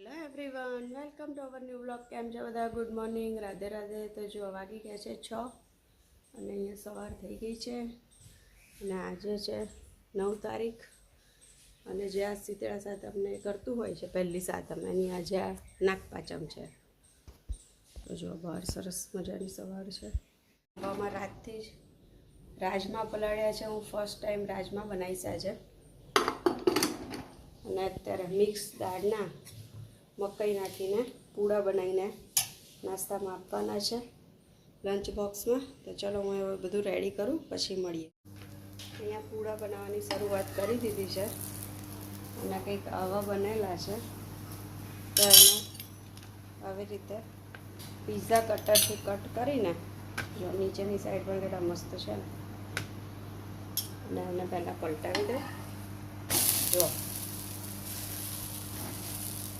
Hello everyone welcome to our new blog કેમ છે બધા? Good morning Radhe Radhe. તો જો વાગી ગયા છે છ અને અહીંયા સવાર થઈ ગઈ છે. અને આજે છે નવ તારીખ. અને જે આ શીતળા સાતમને કરતું હોય છે, પહેલી સાતમ એની આજે આ નાગપાચમ છે. તો જો બહાર સરસ મજાની સવાર છે. હવામાં રાતથી જ રાજમા પલાળ્યા છે. હું ફર્સ્ટ ટાઈમ રાજમા બનાવીશ આજે. અને અત્યારે મિક્સ દાળના મકાઈ નાખીને, પૂડા બનાવીને નાસ્તામાં આપવાના છે લંચ બોક્સમાં તો ચલો હું હવે બધું રેડી કરું, પછી મળીએ. અહીંયા પૂડા બનાવવાની શરૂઆત કરી દીધી છે. અને કંઈક આવા બનેલા છે. તો એને આવી રીતે પીઝા કટરથી કટ કરીને જો નીચેની સાઈડ પણ કેટલા મસ્ત છે ને. અને એને પહેલાં પલટાવી દે. જો.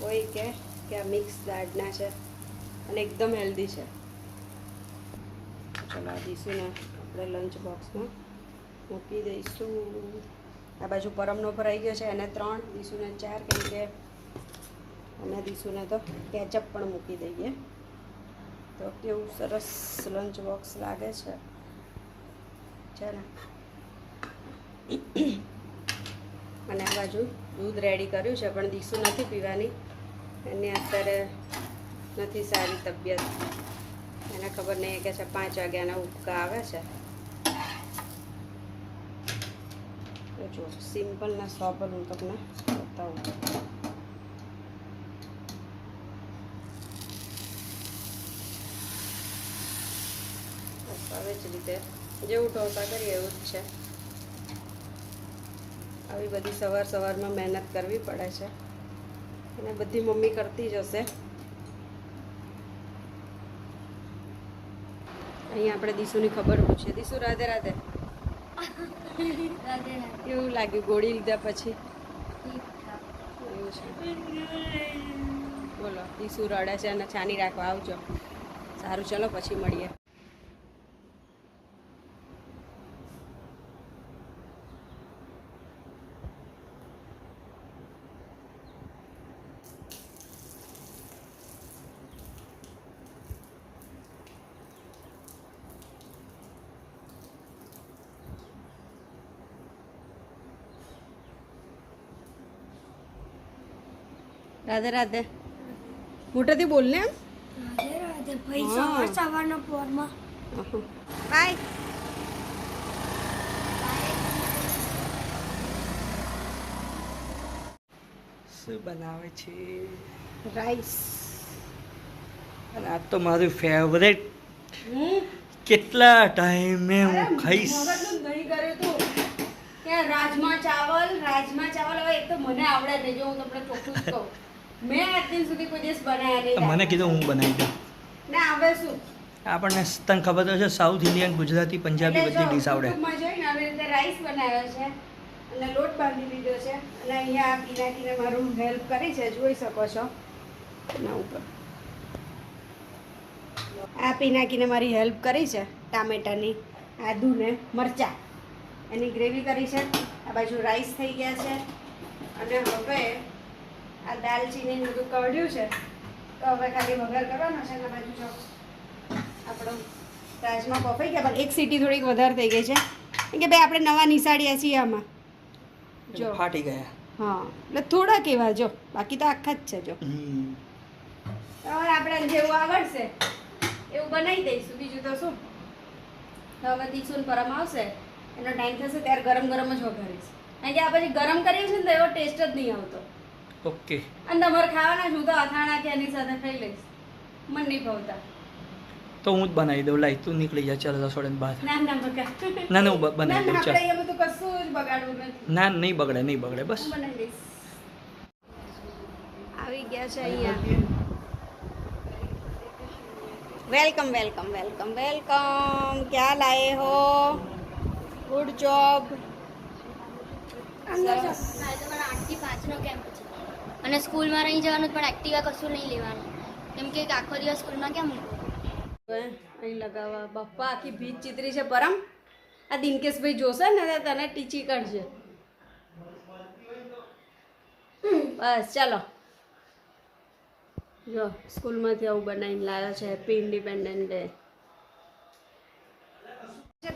કોઈ કે કે આ મિક્સ દાળના છે અને એકદમ હેલ્ધી છે. ચલો આ દઈશું ને આપણે લંચ બોક્સમાં મૂકી દઈશું. આ બાજુ પરમનો ભરાઈ ગયો છે, એને ત્રણ દીશુને ચાર, કેમ કે અને દીશુને તો કેચઅપ પણ મૂકી દઈએ. તો કેવું સરસ લંચ બોક્સ લાગે છે. ચાલો. અને આ બાજુ દૂધ રેડી કર્યું છે, પણ દીશું નથી પીવાની. એની અત્યારે નથી સારી તબિયત. એને ખબર નહીં કે છે પાંચ વાગ્યાના ઉબકા આવે છે. જો જો સિમ્પલના સોપર હું તમને બતાવું. આવી જ રીતે. જેવું ઢોસા કરીએ એવું જ છે. આવી બધી સવાર સવારમાં મહેનત કરવી પડે છે. અને બધી મમ્મી કરતી જ હશે. અહીંયા આપણે દીશુની ખબર પૂછીએ દીશુ રાધે રાધે. કેવું લાગ્યું ગોળી લીધા પછી? એવું છે. બોલો દીશુ રડે છે અને છાની રાખવા આવજો. સારું ચલો પછી મળીએ. રાધે રાધે. મોટેથી બોલ ને રાધે રાધે. ભાઈ. સવાર સવારના પોરમાં. બાય. શું બનાવે છે? રાઈસ. અને આ તો મારું ફેવરેટ કેટલા ટાઈમે હું ખાઈશ? નહીં કર્યું તું. રાજમા ચાવલ? રાજમા ચાવલ હવે એક તો મને આવડે નહીં જો હું તમને ચોખ્ખું કહું. મેં આજ સુધી કોઈ દિવસ બનાવ્યા નહીં. મને કીધું હું બનાવી દઉં. ના શું? આપણને તને ખબર તો છે સાઉથ ઇન્ડિયન ગુજરાતી પંજાબી બધી ડીશ આવડે. યુટ્યુબમાં જોઈને આવી રીતે રાઈસ બનાવ્યો છે અને લોટ બાંધી દીધો છે અને અહીંયા આ પીનાકીને મારું હેલ્પ કરી છે જોઈ શકો છો. એના ઉપર. આ પીનાકીને મારી હેલ્પ કરી છે ટામેટાની આદુ ને મરચાં. એની ગ્રેવી કરી છે આ બાજુ રાઈસ થઈ ગયા છે અને હવે આ દાલચીની બધું કાઢ્યું છે તો હવે ખાલી વઘાર કરવાનો છે અને બાજુ જો આપણો રાજમાં બફાઈ ગયા પણ એક સીટી થોડીક વધારે થઈ ગઈ છે. કેમ કે ભાઈ આપણે નવા નિશાળ્યા છીએ આમાં. જો. ફાટી ગયા. હા એટલે થોડાક એવા જો. બાકી તો આખા જ છે જો. હવે આપણે જેવું આવડશે એવું બનાવી દઈશું. બીજું તો શું? હવે દીસુન પરમ આવશે એનો ટાઈમ થશે ત્યારે ગરમ ગરમ જ વઘારીશ. કારણ કે આ પછી ગરમ કરીએ છીએ ને તો એવો ટેસ્ટ જ નહીં આવતો. ઓકે. અને તમારે ખાવાના શું તો અથાણા કે એની સાથે ખાઈ લઈશ. મને નહીં ભાવતા. તો હું જ બનાવી દઉં. લાઈ તું નીકળી જા ચાલ રસોડાની બહાર. ના ના બગા. ના ના હું બનાવી દઉં ચાલ. અહીંયા બધું કશું જ બગાડવું નથી. ના નહીં બગડે નહીં બગડે બસ. બનાવી દઈશ. આવી ગયા છે અહીંયા. Welcome welcome welcome welcome. ક્યાં લાયે હો? ગુડ જોબ સરસ અને સ્કૂલમાં રહી જવાનું પણ એક્ટિવા કશું નહીં લેવાનું. કેમ કે આખો દિવસ સ્કૂલમાં કેમ? અહીં લગાવવા બપ્પા આખી ભીત ચિત્રી છે પરમ. આ દિનકેશભાઈ જોશે ને તને ટીચી કરશે. બસ ચાલો. જો સ્કૂલમાંથી આવું બનાવીને લાવ્યો છે હેપી ઇન્ડિપેન્ડન્ટ ડે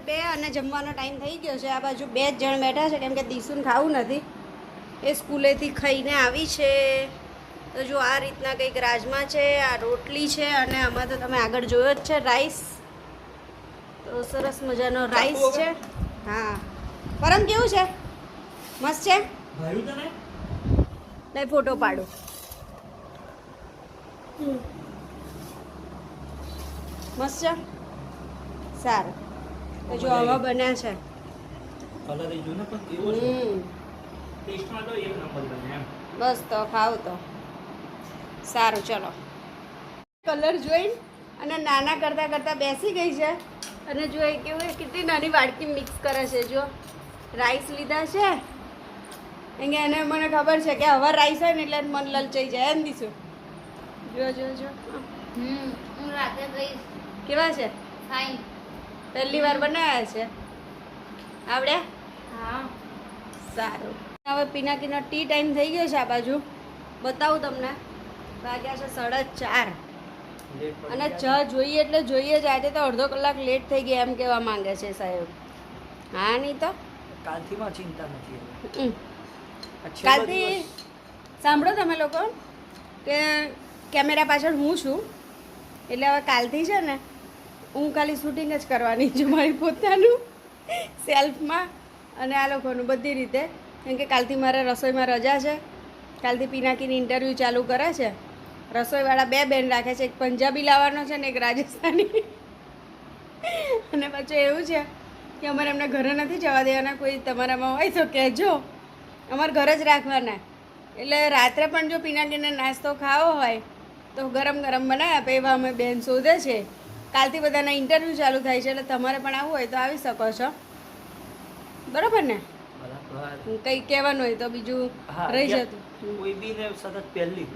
બે અને જમવાનો ટાઈમ થઈ ગયો છે. આ બાજુ બે જ જણ બેઠા છે કેમ કે દીસુન ખાવું નથી. એ સ્કૂલેથી ખાઈને આવી છે. તો જો આ રીતના કંઈક રાજમા છે આ રોટલી છે અને આમાં તો તમે આગળ જોયો જ છે રાઈસ. તો સરસ મજાનો રાઈસ છે. હા. પરમ કેવું છે? મસ્ત છે? નહીં ફોટો પાડો. મસ્ત છે? સારું. તો જો આવા બન્યા છે. કલર જો ને પણ કેવો છે? હમ. ટેસ્ટમાં તો એક નંબર બને એમ. બસ તો ખાવ તો. સારું ચલો. કલર જોઈને અને નાના કરતાં કરતાં બેસી ગઈ છે. અને જો એ કેવું કેટલી નાની વાડકી મિક્સ કરે છે જો. રાઈસ લીધા છે. અહીંયા એને મને ખબર છે કે હવે રાઈસ હોય ને એટલે મન લલચાઈ જાય એમ દીશું. જો જો જો. હમ હું રાતે ગઈશ કેવા છે? ફાઇન પહેલી વાર બનાવ્યા છે. આવડે હા. સારું. હવે પિનાકીનો ટી ટાઈમ થઈ ગયો છે આ બાજુ. બતાવું તમને. વાગ્યા છે સાડા ચાર. અને ચા જોઈએ એટલે જોઈએ જ આજે તો અડધો કલાક લેટ થઈ ગયા એમ કહેવા માંગે છે સાહેબ. હા નહીં તો? કાલથી માં ચિંતા નથી કાલથી સાંભળો તમે લોકો કે કેમેરા પાછળ હું છું. એટલે હવે કાલથી છે ને હું ખાલી શૂટિંગ જ કરવાની છું મારી પોતાનું સેલ્ફમાં અને આ લોકોનું બધી રીતે કેમ કે કાલથી મારે રસોઈમાં રજા છે. કાલથી પિનાકીની ઇન્ટરવ્યૂ ચાલુ કરે છે. રસોઈવાળા બે બેન રાખે છે. એક પંજાબી લાવવાનો છે ને એક રાજસ્થાની. અને પાછું એવું છે કે અમારે એમને ઘરે નથી જવા દેવાના. કોઈ તમારામાં હોય તો કહેજો. અમારે ઘરે જ રાખવાના. એટલે રાત્રે પણ જો પિનાકીને નાસ્તો ખાવો હોય, તો ગરમ ગરમ બનાવી. આપે એવા અમે બેન શોધે છે. કાલથી બધાના ઇન્ટરવ્યૂ ચાલુ થાય છે. એટલે તમારે પણ આવવું હોય તો આવી શકો છો. બરાબર ને. કંઈ કહેવાનું હોય તો બીજું રહી જતું. કોઈ બી ને સતત પહેલી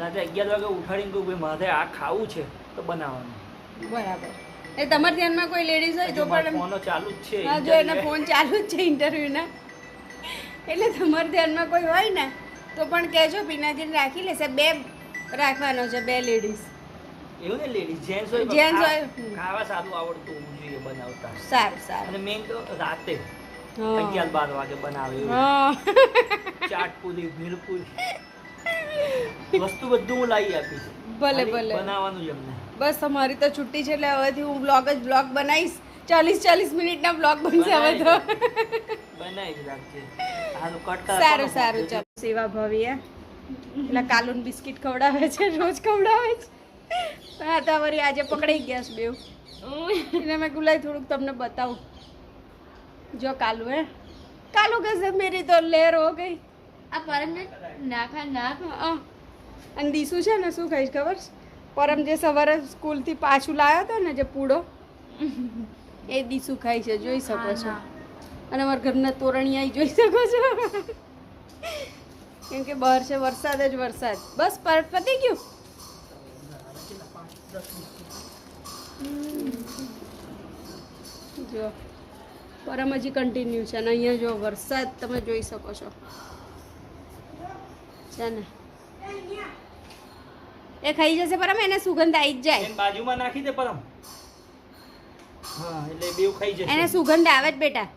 રાતે અગિયાર વાગે ઉઠાડીને કહું ભાઈ મારે આ ખાવું છે તો બનાવવાનું. બરાબર. એ તમારા ધ્યાનમાં કોઈ લેડીઝ હોય તો પણ ફોન ચાલુ જ છે હા જો એના ફોન ચાલુ જ છે ઇન્ટરવ્યૂના એટલે તમારા ધ્યાનમાં કોઈ હોય ને તો પણ કહેજો પીનાજીને રાખી લેશે. બે રાખવાનો છે બે લેડીઝ એવું ને લેડીઝ જેન્ટ્સ હોય જેન્ટ્સ હોય. ખાવા સારું આવડતું જોઈએ બનાવતા. સારું સારું. અને મેઇન તો રાતે. અગિયાર બાર વાગે બનાવે ચાટ પૂરી ભીલપુરી વસ્તુ બધું હું લાવી આપીશ. ભલે, ભલે. બનાવવાનું જ અમને બસ અમારી તો છુટ્ટી છે એટલે હવેથી હું બ્લોગ જ બ્લોગ બનાવીશ. ચાલીસ ચાલીસ મિનિટના બ્લોગ બનશે હવે તો. બનાવી રાખજે સારું સારું ચાલો. સેવા ભવીએ એટલે કાલુન બિસ્કિટ ખવડાવે છે રોજ ખવડાવે છે. હા તો અમારી આજે પકડાઈ ગયા છે બેવ. એટલે મેં ગુલાઈ થોડુંક તમને બતાવું. જો કાલુ હે? કાલુ કહેશે મેરી તો લેર હો ગઈ. આ પરમ નાખા નાખ. ખા અને દીસુ છે ને શું ખાઈશ ખબર? પરમ જે સવારે સ્કૂલથી પાછું લાવ્યો હતો ને જે પૂડો એ દીસુ ખાય છે જોઈ શકો છો. અને અમારા ઘરના તોરણિયા જોઈ શકો છો. કેમ કે બહાર છે વરસાદ જ વરસાદ. બસ પતી ગયું? જો. પરમ હજી કન્ટિન્યુ છે. અને અહીંયા જો વરસાદ તમે જોઈ શકો છો. છે ને? એ ખાઈ જશે પરમ એને સુગંધ આવી જ જાય. બાજુમાં નાખી દે પરમ. હા એટલે બેવ ખાઈ જશે. એને સુગંધ આવે જ બેટા.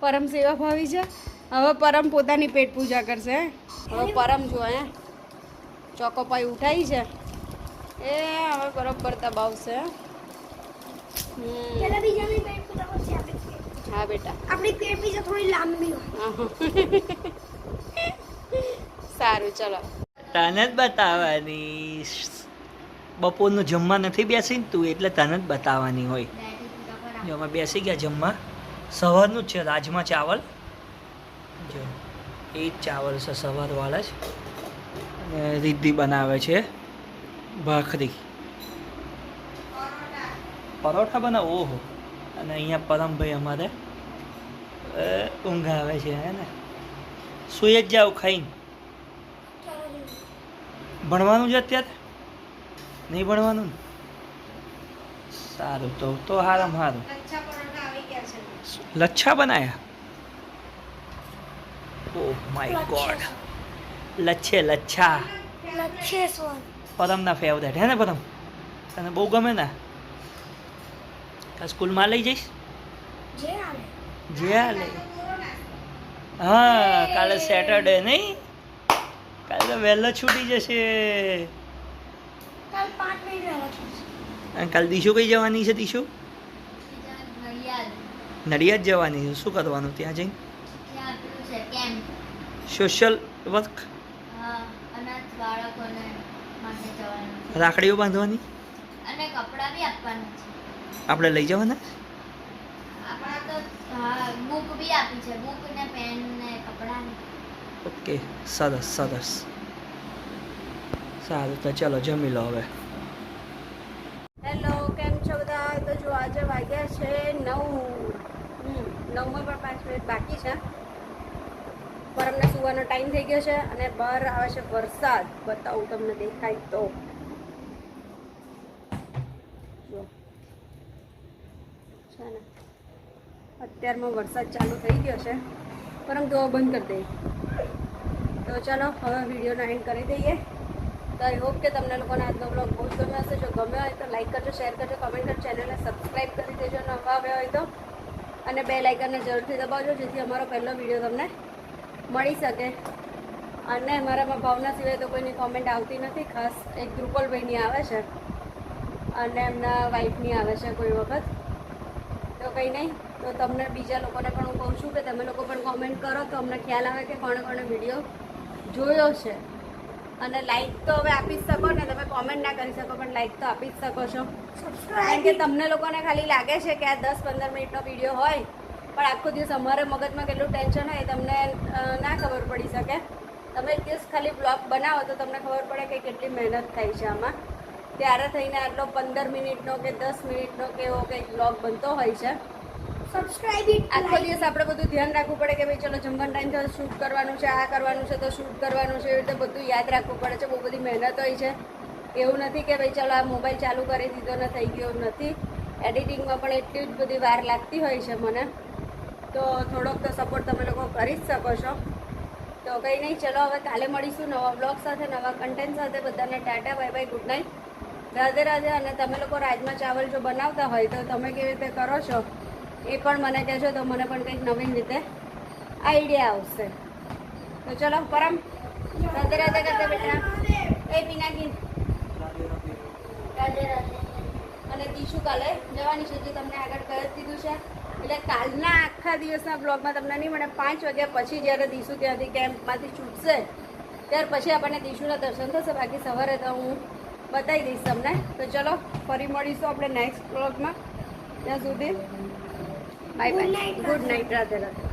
પરમ સેવા ભાવી છે. હવે પરમ પોતાની પેટ પૂજા કરશે હવે પરમ જો હે? ચોકોપાઈ ઉઠાઈ છે. એ હવે બરોબર દબાવશે હા બેટા. આપણી પેટ બીજા થોડી લાંબી સારું ચલો. તને જ બતાવવાની. બપોરનું જમવા નથી બેસી ને તું એટલે તને જ બતાવવાની હોય. જો અમે બેસી ગયા જમવા. સવારનું જ છે રાજમા ચાવલ. જો એ જ ચાવલ છે સવારવાળા જ. અને રિદ્ધિ બનાવે છે. ભાખરી. પરોઠા બનાવો, ઓહો. અને અહીંયા પરમભાઈ અમારે ઊંઘા આવે છે, હે ને? સુઈ જ જાવ ખાઈને. ભણવાનું છે અત્યારે? નહીં ભણવાનું ને? સારું, તો તો હારામ હારું. લચ્છા બનાયા? Oh my god. લચ્છે લચ્છા. લક્ષેશ્વર પરમના ફેવરેટ હે ને પરમ તને બહુ ગમે ને? સ્કૂલમાં લઈ જઈશ? જે હાલે હા કાલે સેટરડે નહીં? કાલે તો વહેલો છૂટી જશે. કાલ દીશુ કઈ જવાની છે દીશુ? નડિયાદ જવાની છે. શું કરવાનું ત્યાં જઈને? કેમ્પ. સોશિયલ વર્ક અનાથ બાળકોને રાખડીઓ બાંધવાની? અને કપડા બી આપવાના છે. આપણે લઈ જવાના? આપણા તો બુક બી આપી છે. બુક ને પેન ને કપડા ને. ઓકે સરસ સરસ. સારું તો ચલો જમી લો હવે. હેલો કેમ છો બધા? તો જો આજે વાગ્યા છે નવ. નવમાં પણ પાંચ મિનિટ બાકી સુવાનો ટાઈમ થઈ ગયો છે અને બહાર આવે છે વરસાદ. બતાવું તમને, દેખાય તો. છે ને? અત્યારમાં વરસાદ ચાલુ થઈ ગયો છે. પરંતુ હવે બંધ કરી દઈએ. તો ચાલો, હવે વિડીયોનો એન્ડ કરી દઈએ. તો આઈ હોપ કે તમને લોકોને આજનો બ્લોગ બહુ જ ગમ્યો હશે. જો ગમ્યો હોય તો લાઈક કરજો શેર કરજો કમેન્ટ કરજો ચેનલને સબસ્ક્રાઈબ કરી દેજો. નવા આવ્યા હોય તો. અને બે લાઇકનને જરૂરથી દબાવજો, જેથી અમારો પહેલો વીડિયો તમને મળી શકે. અને મારામાં ભાવના સિવાય તો કોઈની કોમેન્ટ આવતી નથી. ખાસ એક ધ્રુપલભાઈની આવે છે. અને એમના વાઈફની આવે છે કોઈ વખત. તો કંઈ નહીં. તો તમને બીજા લોકોને પણ હું કહું છું કે તમે લોકો પણ કોમેન્ટ કરો તો અમને ખ્યાલ આવે કે કોણે કોણે વીડિયો જોયો છે. અને લાઈક તો હવે આપી જ શકો ને તમે કોમેન્ટ ના કરી શકો પણ લાઈક તો આપી જ શકો છો. કારણ કે તમને લોકોને ખાલી લાગે છે કે આ દસ પંદર મિનિટનો વીડિયો હોય. પણ આખો દિવસ અમારે મગજમાં કેટલું ટેન્શન હોય એ તમને ના ખબર પડી શકે. તમે એક દિવસ ખાલી બ્લોગ બનાવો તો તમને ખબર પડે કે કેટલી મહેનત થાય છે આમાં. ત્યારે થઈને આટલો પંદર મિનિટનો કે દસ મિનિટનો કે એવો કંઈક બ્લોગ બનતો હોય છે. સબસ્ક્રાઇબ આખો દિવસ આપણે બધું ધ્યાન રાખવું પડે કે ભાઈ ચલો જમવાનો ટાઈમ થયો શૂટ કરવાનું છે આ કરવાનું છે તો શૂટ કરવાનું છે એવી રીતે બધું યાદ રાખવું પડે છે બહુ બધી મહેનત હોય છે. એવું નથી કે ભાઈ ચલો આ મોબાઈલ ચાલુ કરી દીધો ને થઈ ગયો નથી. એડિટિંગમાં પણ એટલી જ બધી વાર લાગતી હોય છે મને. તો થોડોક તો સપોર્ટ તમે લોકો કરી જ શકો છો. તો કંઈ નહીં, ચલો હવે કાલે મળીશું નવા બ્લોગ સાથે, નવા કન્ટેન્ટ સાથે. બધાને tata bye bye good night Radhe Radhe, અને તમે લોકો રાજમા ચાવલ જો બનાવતા હોય તો તમે કેવી રીતે કરો છો એ પણ મને કહેજો, તો મને પણ કંઈક નવીન રીતે આઈડિયા આવશે. તો ચલો, પરમ. રાધે રાધે કરતા બેટા. એ પિનાકી રાધે રાધે. અને દીશુ કાલે જવાની છે, જે તમને આગળ કહી દીધું છે. એટલે કાલના આખા દિવસના બ્લોગમાં તમને નહીં મળે. પાંચ વાગ્યા પછી જ્યારે દીશુ ત્યાંથી કેમ્પમાંથી છૂટશે ત્યાર પછી આપણને દીશુના દર્શન થશે. બાકી સવારે તો હું બતાવી દઈશ તમને. તો ચલો ફરી મળીશું આપણે નેક્સ્ટ બ્લોગમાં ત્યાં સુધી bye bye good night Radhe Radhe.